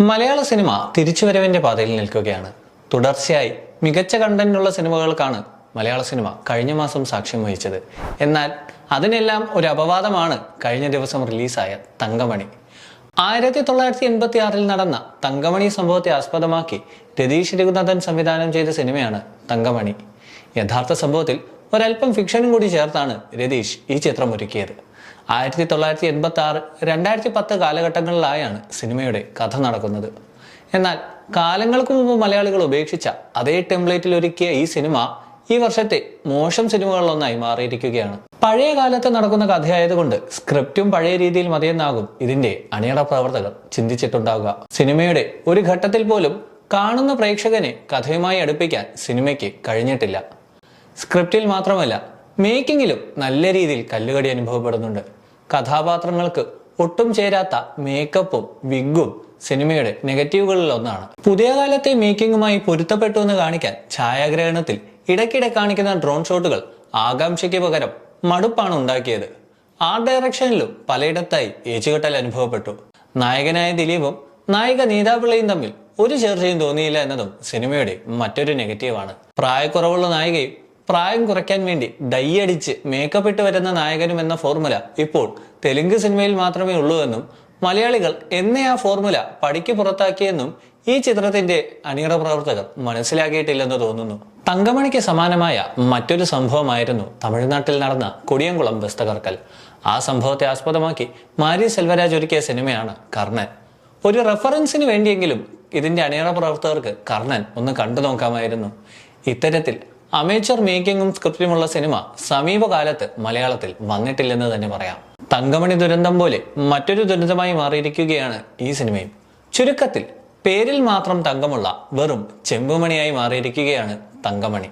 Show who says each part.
Speaker 1: മലയാള cinema തിരിച്ചുവരവിന്റെ പാതയിൽ നിൽക്കുകയാണ്. തുടർച്ചയായി മികച്ച കണ്ടന്റുള്ള സിനിമകൾക്കാണ് മലയാള സിനിമ കഴിഞ്ഞ മാസം സാക്ഷ്യം വഹിച്ചത്. എന്നാൽ അതിനെല്ലാം ഒരു അപവാദമാണ് കഴിഞ്ഞ ദിവസം റിലീസായ തങ്കമണി. ആയിരത്തി തൊള്ളായിരത്തി എൺപത്തി ആറിൽ നടന്ന തങ്കമണി സംഭവത്തെ ആസ്പദമാക്കി രതീഷ് രഘുനാഥൻ സംവിധാനം ചെയ്ത സിനിമയാണ് തങ്കമണി. യഥാർത്ഥ സംഭവത്തിൽ ഒരല്പം ഫിക്ഷനും കൂടി ചേർത്താണ് രതീഷ് ഈ ചിത്രം ഒരുക്കിയത്. ആയിരത്തി തൊള്ളായിരത്തി എൺപത്തി ആറ് രണ്ടായിരത്തി പത്ത് കാലഘട്ടങ്ങളിലായാണ് സിനിമയുടെ കഥ നടക്കുന്നത്. എന്നാൽ കാലങ്ങൾക്ക് മുമ്പ് മലയാളികൾ ഉപേക്ഷിച്ച അതേ ടെംപ്ലേറ്റിൽ ഒരുക്കിയ ഈ സിനിമ ഈ വർഷത്തെ മോശം സിനിമകളിലൊന്നായി മാറിയിരിക്കുകയാണ്. പഴയ കാലത്ത് നടക്കുന്ന കഥയായതുകൊണ്ട് സ്ക്രിപ്റ്റും പഴയ രീതിയിൽ മതിയെന്നാകും ഇതിന്റെ അണിയറ പ്രവർത്തകർ ചിന്തിച്ചിട്ടുണ്ടാവുക. സിനിമയുടെ ഒരു ഘട്ടത്തിൽ പോലും കാണുന്ന പ്രേക്ഷകനെ കഥയുമായി അടുപ്പിക്കാൻ സിനിമയ്ക്ക് കഴിഞ്ഞിട്ടില്ല. സ്ക്രിപ്റ്റിൽ മാത്രമല്ല മേക്കിങ്ങിലും നല്ല രീതിയിൽ കല്ലുകടി അനുഭവപ്പെടുന്നുണ്ട്. കഥാപാത്രങ്ങൾക്ക് ഒട്ടും ചേരാത്ത മേക്കപ്പും വിഗും സിനിമയുടെ നെഗറ്റീവുകളിൽ ഒന്നാണ്. പുതിയ കാലത്തെ മേക്കിങ്ങുമായി പൊരുത്തപ്പെട്ടു എന്ന് കാണിക്കാൻ ഛായാഗ്രഹണത്തിൽ ഇടയ്ക്കിടെ കാണിക്കുന്ന ഡ്രോൺ ഷോട്ടുകൾ ആകാംക്ഷയ്ക്ക് പകരം മടുപ്പാണ് ഉണ്ടാക്കിയത്. ആർട്ട് ഡയറക്ഷനിലും പലയിടത്തായി ഏച്ചുകെട്ടൽ അനുഭവപ്പെട്ടു. നായകനായ ദിലീപും നായിക നീതാപിള്ളയും തമ്മിൽ ഒരു ചേർച്ചയും തോന്നിയില്ല എന്നതും സിനിമയുടെ മറ്റൊരു നെഗറ്റീവാണ് പ്രായക്കുറവുള്ള നായികയും പ്രായം കുറയ്ക്കാൻ വേണ്ടി ഡൈ അടിച്ച് മേക്കപ്പ് ഇട്ട് വരുന്ന നായകനും എന്ന ഫോർമുല ഇപ്പോൾ തെലുങ്ക് സിനിമയിൽ മാത്രമേ ഉള്ളൂ എന്നും മലയാളികൾ എന്നേ ആ ഫോർമുല പടിക്ക് പുറത്താക്കിയെന്നും ഈ ചിത്രത്തിന്റെ അണിയറ പ്രവർത്തകർ മനസ്സിലാക്കിയിട്ടില്ലെന്ന് തോന്നുന്നു. തങ്കമണിക്ക് സമാനമായ മറ്റൊരു സംഭവമായിരുന്നു തമിഴ്നാട്ടിൽ നടന്ന കൊടിയംകുളം ബസ്തകർക്കൽ. ആ സംഭവത്തെ ആസ്പദമാക്കി മാരി സെൽവരാജ് ഒരുക്കിയ സിനിമയാണ് കർണൻ. ഒരു റെഫറൻസിന് വേണ്ടിയെങ്കിലും ഇതിന്റെ അണിയറ പ്രവർത്തകർക്ക് കർണൻ ഒന്ന് കണ്ടു നോക്കാമായിരുന്നു. ഇത്തരത്തിൽ അമേച്ചർ മേക്കിങ്ങും സ്ക്രിപ്റ്റുമുള്ള സിനിമ സമീപകാലത്ത് മലയാളത്തിൽ വന്നിട്ടില്ലെന്ന് തന്നെ പറയാം. തങ്കമണി ദുരന്തം പോലെ മറ്റൊരു ദുരന്തമായി മാറിയിരിക്കുകയാണ് ഈ സിനിമയും ചുരുക്കത്തിൽ പേരിൽ മാത്രം തങ്കമുള്ള വെറും ചെമ്പുമണിയായി മാറിയിരിക്കുകയാണ് തങ്കമണി.